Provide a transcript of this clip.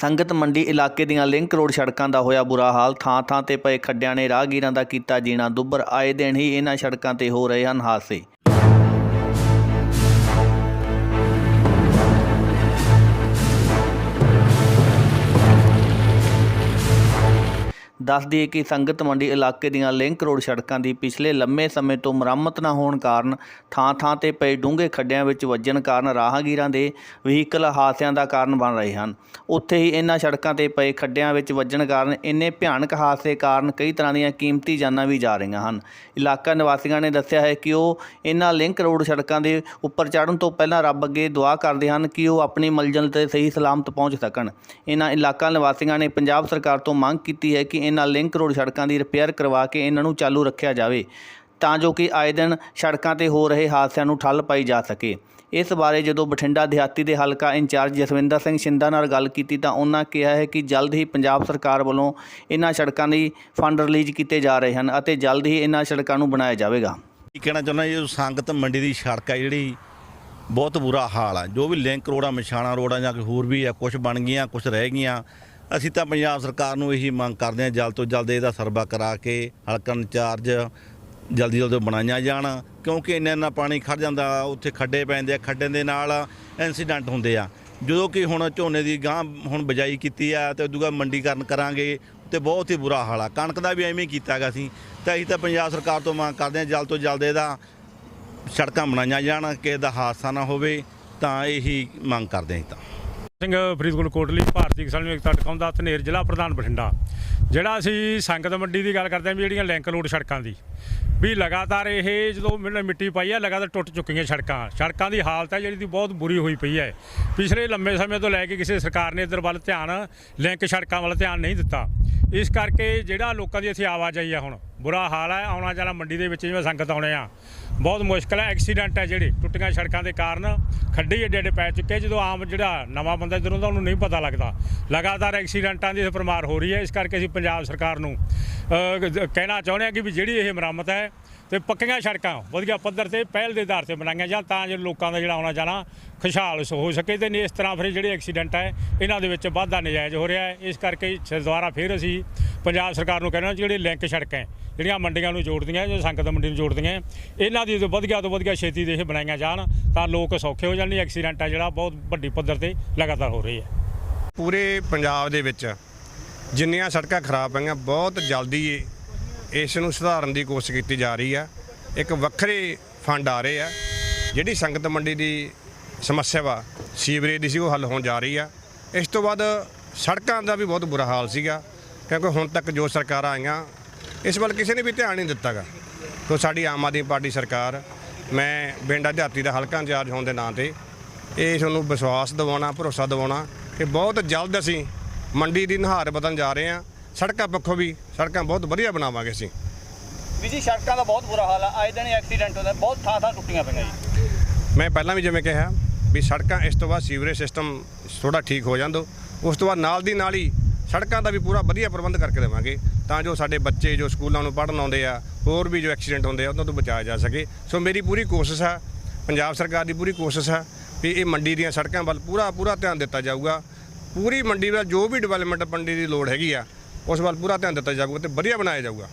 ਸੰਗਤ ਮੰਡੀ ਇਲਾਕੇ ਦੀਆਂ ਲਿੰਕ ਰੋਡ ਸੜਕਾਂ ਦਾ ਹੋਇਆ ਬੁਰਾ ਹਾਲ। ਥਾਂ ਥਾਂ ਤੇ ਪਏ ਖੱਡਿਆਂ ਨੇ ਰਾਹਗੀਰਾਂ ਦਾ ਕੀਤਾ ਜੀਣਾ। ਦੁੱਭਰ ਆਏ ਦਿਨ ਹੀ ਇਹਨਾਂ ਸੜਕਾਂ ਤੇ ਹੋ ਰਹੇ ਹਨ ਹਾਦਸੇ। ਦੱਸ ਦਈਏ ਕਿ ਸੰਗਤ ਮੰਡੀ ਇਲਾਕੇ ਦੀਆਂ ਲਿੰਕ ਰੋਡ ਸੜਕਾਂ ਦੀ ਪਿਛਲੇ ਲੰਮੇ ਸਮੇਂ ਤੋਂ ਮੁਰੰਮਤ ਨਾ ਹੋਣ ਕਾਰਨ ਥਾਂ-ਥਾਂ ਤੇ ਪਏ ਡੂੰਘੇ ਖੱਡਿਆਂ ਵਿੱਚ ਵੱਜਣ ਕਾਰਨ ਰਾਹਗੀਰਾਂ ਦੇ ਵਹੀਕਲ ਹਾਦਸਿਆਂ ਦਾ ਕਾਰਨ ਬਣ ਰਹੇ ਹਨ। ਉੱਥੇ ਹੀ ਇਹਨਾਂ ਸੜਕਾਂ ਤੇ ਪਏ ਖੱਡਿਆਂ ਵਿੱਚ ਵੱਜਣ ਕਾਰਨ ਇੰਨੇ ਭਿਆਨਕ ਹਾਦਸੇ ਕਾਰਨ ਕਈ ਤਰ੍ਹਾਂ ਦੀਆਂ ਕੀਮਤੀ ਜਾਨਾਂ ਵੀ ਜਾ ਰਹੀਆਂ ਹਨ। ਇਲਾਕਾ ਨਿਵਾਸੀਆਂ ਨੇ ਦੱਸਿਆ ਹੈ ਕਿ ਉਹ ਇਹਨਾਂ ਲਿੰਕ ਰੋਡ ਸੜਕਾਂ ਦੇ ਉੱਪਰ ਚੜ੍ਹਨ ਤੋਂ ਪਹਿਲਾਂ ਰੱਬ ਅੱਗੇ ਦੁਆ ਕਰਦੇ ਹਨ ਕਿ ਉਹ ਆਪਣੀ ਮੰਜ਼ਿਲ ਤੇ ਸਹੀ ਸਲਾਮਤ ਪਹੁੰਚ ਸਕਣ। ਇਹਨਾਂ ਇਲਾਕਾ ਨਿਵਾਸੀਆਂ ਨੇ ਪੰਜਾਬ ਸਰਕਾਰ ਤੋਂ ਮੰਗ ਕੀਤੀ ਹੈ ਕਿ ਇਹਨਾਂ ਲਿੰਕ ਰੋਡ ਸੜਕਾਂ ਦੀ ਰਿਪੇਅਰ ਕਰਵਾ ਕੇ ਇਹਨਾਂ ਨੂੰ ਚਾਲੂ ਰੱਖਿਆ ਜਾਵੇ, ਤਾਂ ਜੋ ਕਿ ਆਏ ਦਿਨ ਸੜਕਾਂ ਤੇ ਹੋ ਰਹੇ ਹਾਦਸਿਆਂ ਨੂੰ ਠੱਲ ਪਾਈ ਜਾ ਸਕੇ। ਇਸ ਬਾਰੇ ਜਦੋਂ ਬਠਿੰਡਾ ਦਿਹਾਤੀ ਦੇ ਹਲਕਾ ਇੰਚਾਰਜ ਜਸਵਿੰਦਰ ਸਿੰਘ ਸ਼ਿੰਦਾ ਨਾਲ ਗੱਲ ਕੀਤੀ, ਤਾਂ ਉਹਨਾਂ ਕਿਹਾ ਹੈ ਕਿ ਜਲਦ ਹੀ ਪੰਜਾਬ ਸਰਕਾਰ ਵੱਲੋਂ ਇਹਨਾਂ ਸੜਕਾਂ ਲਈ ਫੰਡ ਰਿਲੀਜ਼ ਕੀਤੇ ਜਾ ਰਹੇ ਹਨ ਅਤੇ ਜਲਦ ਹੀ ਇਹਨਾਂ ਸੜਕਾਂ ਨੂੰ ਬਣਾਇਆ ਜਾਵੇਗਾ। ਕੀ ਕਹਿਣਾ ਚਾਹੁੰਦਾ ਜੀ ਸੰਗਤ ਮੰਡੀ ਦੀ ਸੜਕ ਹੈ ਜਿਹੜੀ ਬਹੁਤ ਬੁਰਾ ਹਾਲ ਆ। ਜੋ ਵੀ ਲਿੰਕ ਰੋਡਾਂ ਮਛਾਣਾ ਰੋਡਾਂ ਜਾਂ ਕੋਈ ਹੋਰ ਵੀ ਆ ਕੁਝ ਬਣ ਗਈਆਂ ਕੁਝ ਰਹਿ ਗਈਆਂ ਅਸੀਂ ਤਾਂ ਪੰਜਾਬ ਸਰਕਾਰ ਨੂੰ ਇਹੀ ਮੰਗ ਕਰਦੇ ਹਾਂ, ਜਲਦ ਤੋਂ ਜਲਦ ਇਹਦਾ ਸਰਵਾ ਕਰਾ ਕੇ ਹਲਕਾ ਇੰਚਾਰਜ ਜਲਦੀ ਜਲਦੀ ਬਣਾਈਆਂ ਜਾਣ, ਕਿਉਂਕਿ ਇੰਨਾ ਇੰਨਾ ਪਾਣੀ ਖੜ ਜਾਂਦਾ, ਉੱਥੇ ਖੱਡੇ ਪੈਂਦੇ ਆ, ਖੱਡੇ ਦੇ ਨਾਲ ਇਨਸੀਡੈਂਟ ਹੁੰਦੇ ਆ। ਜਦੋਂ ਕਿ ਹੁਣ ਝੋਨੇ ਦੀ ਗਾਂ ਹੁਣ ਬਜਾਈ ਕੀਤੀ ਆ, ਤੇ ਉਦੋਂ ਬਾਅਦ ਮੰਡੀਕਰਨ ਕਰਾਂਗੇ, ਤੇ ਬਹੁਤ ਹੀ ਬੁਰਾ ਹਾਲ ਆ। ਕਣਕ ਦਾ ਵੀ ਐਵੇਂ ਹੀ ਕੀਤਾ ਗਾ ਸੀ। ਤਾਂ ਅਸੀਂ ਤਾਂ ਪੰਜਾਬ ਸਰਕਾਰ ਤੋਂ ਮੰਗ ਕਰਦੇ ਹਾਂ, ਜਲਦ ਤੋਂ ਜਲਦ ਇਹਦਾ ਸੜਕਾਂ ਬਣਾਈਆਂ ਜਾਣ ਕਿ ਇਹਦਾ ਹਾਦਸਾ ਨਾ ਹੋਵੇ, ਤਾਂ ਇਹੀ ਮੰਗ ਕਰਦੇ ਹਾਂ ਅਸੀਂ ਤਾਂ। ਸਿੰਘ ਫਰੀਦਕੋਟ ਕੋਟਲੀ ਭਾਰਤੀ ਕਿਸਾਨ ਏਕਤਾ ਟਿਕਾਉਂਦਾ ਧਨੇਰ ਜ਼ਿਲ੍ਹਾ ਪ੍ਰਧਾਨ ਬਠਿੰਡਾ। ਜਿਹੜਾ ਅਸੀਂ ਸੰਗਤ ਮੰਡੀ ਦੀ ਗੱਲ ਕਰਦੇ ਹਾਂ ਵੀ ਜਿਹੜੀਆਂ ਲਿੰਕ ਰੋਡ ਸੜਕਾਂ ਦੀ, ਵੀ ਲਗਾਤਾਰ ਇਹ ਜਦੋਂ ਮਿ- ਮਿੱਟੀ ਪਾਈ ਹੈ ਲਗਾਤਾਰ ਟੁੱਟ ਚੁੱਕੀਆਂ ਸੜਕਾਂ ਸੜਕਾਂ ਦੀ ਹਾਲਤ ਹੈ ਜਿਹੜੀ ਦੀ ਬਹੁਤ ਬੁਰੀ ਹੋਈ ਪਈ ਹੈ। ਪਿਛਲੇ ਲੰਮੇ ਸਮੇਂ ਤੋਂ ਲੈ ਕੇ ਕਿਸੇ ਸਰਕਾਰ ਨੇ ਇਧਰ ਵੱਲ ਧਿਆਨ, ਲਿੰਕ ਸੜਕਾਂ ਵੱਲ ਧਿਆਨ ਨਹੀਂ ਦਿੱਤਾ। ਇਸ ਕਰਕੇ ਜਿਹੜਾ ਲੋਕਾਂ ਦੀ ਇੱਥੇ ਆਵਾਜਾਈ ਆ ਹੁਣ, ਬੁਰਾ ਹਾਲ ਹੈ ਆਉਣਾ ਜਾਣਾ ਮੰਡੀ ਦੇ ਵਿੱਚ ਜਿਵੇਂ ਸੰਗਤ ਆਉਣੇ ਆ। ਬਹੁਤ ਮੁਸ਼ਕਲ ਹੈ ਐਕਸੀਡੈਂਟ ਹੈ ਜਿਹੜੇ, ਟੁੱਟੀਆਂ ਸੜਕਾਂ ਦੇ ਕਾਰਨ ਖੱਡੇ ਹੀ ਏਡੇ ਏਡੇ ਪੈ ਚੁੱਕੇ ਜਦੋਂ ਆਮ ਜਿਹੜਾ ਨਵਾਂ ਬੰਦਾ ਇੱਧਰੋਂ ਦਾ ਉਹਨੂੰ ਨਹੀਂ ਪਤਾ ਲੱਗਦਾ। ਲਗਾਤਾਰ ਐਕਸੀਡੈਂਟਾਂ ਦੀ ਪਰਮਾਰ ਹੋ ਰਹੀ ਹੈ, ਇਸ ਕਰਕੇ ਅਸੀਂ ਪੰਜਾਬ ਸਰਕਾਰ ਨੂੰ ਕਹਿਣਾ ਚਾਹੁੰਦੇ ਹਾਂ ਕਿ ਵੀ ਜਿਹੜੀ ਇਹ ਮੁਰੰਮਤ ਹੈ ਤੇ ਪੱਕੀਆਂ ਸੜਕਾਂ ਵਧੀਆ ਪੱਧਰ ਤੇ ਪਹਿਲ ਦੇ ਆਧਾਰ ਤੇ ਬਣਾਈਆਂ ਜਾਣ ਤਾਂ ਜੋ ਲੋਕਾਂ ਦਾ ਜਿਹੜਾ ਆਉਣਾ ਜਾਣਾ ਖੁਸ਼ਹਾਲ ਹੋ ਸਕੇ ਤੇ ਇਸ ਤਰ੍ਹਾਂ ਫਿਰ ਜਿਹੜੇ ਐਕਸੀਡੈਂਟ ਹੈ ਇਹਨਾਂ ਦੇ ਵਿੱਚ ਵਾਧਾ ਨਜਾਇਜ਼ ਹੋ ਰਿਹਾ ਹੈ। ਇਸ ਕਰਕੇ ਸ- ਦੁਬਾਰਾ ਫਿਰ ਅਸੀਂ ਪੰਜਾਬ ਸਰਕਾਰ ਨੂੰ ਕਹਿਣਾ ਜਿਹੜੇ ਲਿੰਕ ਸੜਕਾਂ ਹੈ, ਜਿਹੜੀਆਂ ਮੰਡੀਆਂ ਨੂੰ ਜੋੜਦੀਆਂ ਜੋ ਸੰਗਤ ਮੰਡੀ ਨੂੰ ਜੋੜਦੀਆਂ ਇਹਨਾਂ ਦੀ ਵਧੀਆ ਤੋਂ ਵਧੀਆ ਛੇਤੀ ਦੇ ਇਹ ਬਣਾਈਆਂ ਜਾਣ ਤਾਂ ਲੋਕ ਸੌਖੇ ਹੋ ਜਾਣ। ਐਕਸੀਡੈਂਟ ਹੈ ਜਿਹੜਾ ਬਹੁਤ ਵੱਡੀ ਪੱਧਰ ਤੇ ਲਗਾਤਾਰ ਹੋ ਰਹੀ ਹੈ। ਪੂਰੇ ਪੰਜਾਬ ਦੇ ਵਿੱਚ ਜਿੰਨੀਆਂ ਸੜਕਾਂ ਖਰਾਬ ਪਈਆਂ, ਬਹੁਤ ਜਲਦੀ ਇਸ ਨੂੰ ਸੁਧਾਰਨ ਦੀ ਕੋਸ਼ਿਸ਼ ਕੀਤੀ ਜਾ ਰਹੀ ਆ। ਇੱਕ ਵੱਖਰੇ ਫੰਡ ਆ ਰਹੇ ਆ। ਜਿਹੜੀ ਸੰਗਤ ਮੰਡੀ ਦੀ ਸਮੱਸਿਆ ਵਾ, ਸੀਵਰੇਜ ਦੀ ਸੀ, ਉਹ ਹੱਲ ਹੋਣ ਜਾ ਰਹੀ ਆ। ਇਸ ਤੋਂ ਬਾਅਦ ਸੜਕਾਂ ਦਾ ਵੀ ਬਹੁਤ ਬੁਰਾ ਹਾਲ ਸੀਗਾ, ਕਿਉਂਕਿ ਹੁਣ ਤੱਕ ਜੋ ਸਰਕਾਰਾਂ ਆਈਆਂ, ਇਸ ਵੱਲ ਕਿਸੇ ਨੇ ਵੀ ਧਿਆਨ ਨਹੀਂ ਦਿੱਤਾਗਾ ਤੋ ਸਾਡੀ ਆਮ ਆਦਮੀ ਪਾਰਟੀ ਸਰਕਾਰ, ਮੈਂ ਬੇਂਡਾ ਦਿਹਾਤੀ ਦਾ ਹਲਕਾ ਇੰਚਾਰਜ ਹੋਣ ਦੇ ਨਾਂ ਤੇ, ਇਹ ਤੁਹਾਨੂੰ ਵਿਸ਼ਵਾਸ ਦਿਵਾਉਣਾ, ਭਰੋਸਾ ਦਿਵਾਉਣਾ ਕਿ ਬਹੁਤ ਜਲਦ ਅਸੀਂ ਮੰਡੀ ਦੀ ਨਹਾਰ ਬਦਲਣ ਜਾ ਰਹੇ ਹਾਂ। ਸੜਕਾਂ ਪੱਖੋਂ ਵੀ ਸੜਕਾਂ ਬਹੁਤ ਵਧੀਆ ਬਣਾਵਾਂਗੇ ਅਸੀਂ। ਵੀ ਜੀ ਸੜਕਾਂ ਦਾ ਬਹੁਤ ਬੁਰਾ ਹਾਲ ਆ। ਆਏ ਦਿਨ ਐਕਸੀਡੈਂਟ ਹੁੰਦਾ ਬਹੁਤ ਥਾਂ ਥਾਂ ਟੁੱਟੀਆਂ ਪਈਆਂ ਜੀ। ਮੈਂ ਪਹਿਲਾਂ ਵੀ ਜਿਵੇਂ ਕਿਹਾ ਵੀ ਸੜਕਾਂ ਇਸ ਤੋਂ ਬਾਅਦ ਸੀਵਰੇਜ ਸਿਸਟਮ ਥੋੜਾ ਠੀਕ ਹੋ ਜਾਂਦੋ। ਉਸ ਤੋਂ ਬਾਅਦ ਨਾਲ ਦੀ ਨਾਲ ਹੀ ਸੜਕਾਂ ਦਾ ਵੀ ਪੂਰਾ ਵਧੀਆ ਪ੍ਰਬੰਧ ਕਰਕੇ ਦੇਵਾਂਗੇ ਤਾਂ ਜੋ ਸਾਡੇ ਬੱਚੇ ਜੋ ਸਕੂਲਾਂ ਨੂੰ ਪੜ੍ਹਨ ਆਉਂਦੇ ਆ ਹੋਰ ਵੀ ਜੋ ਐਕਸੀਡੈਂਟ ਹੁੰਦੇ ਆ ਉਹਨਾਂ ਤੋਂ ਬਚਾਇਆ ਜਾ ਸਕੇ। ਸੋ ਮੇਰੀ ਪੂਰੀ ਕੋਸ਼ਿਸ਼ ਆ ਪੰਜਾਬ ਸਰਕਾਰ ਦੀ ਪੂਰੀ ਕੋਸ਼ਿਸ਼ ਆ ਵੀ ਇਹ ਮੰਡੀ ਦੀਆਂ ਸੜਕਾਂ ਵੱਲ ਪੂਰਾ ਪੂਰਾ ਧਿਆਨ ਦਿੱਤਾ ਜਾਊਗਾ। ਪੂਰੀ ਮੰਡੀ ਵੱਲ, ਜੋ ਵੀ ਡਿਵੈਲਪਮੈਂਟ ਮੰਡੀ ਦੀ ਲੋੜ ਹੈਗੀ ਆ, ਉਸ ਵੱਲ ਪੂਰਾ ਧਿਆਨ ਦਿੱਤਾ ਜਾਊਗਾ ਤੇ ਵਧੀਆ ਬਣਾਇਆ ਜਾਊਗਾ।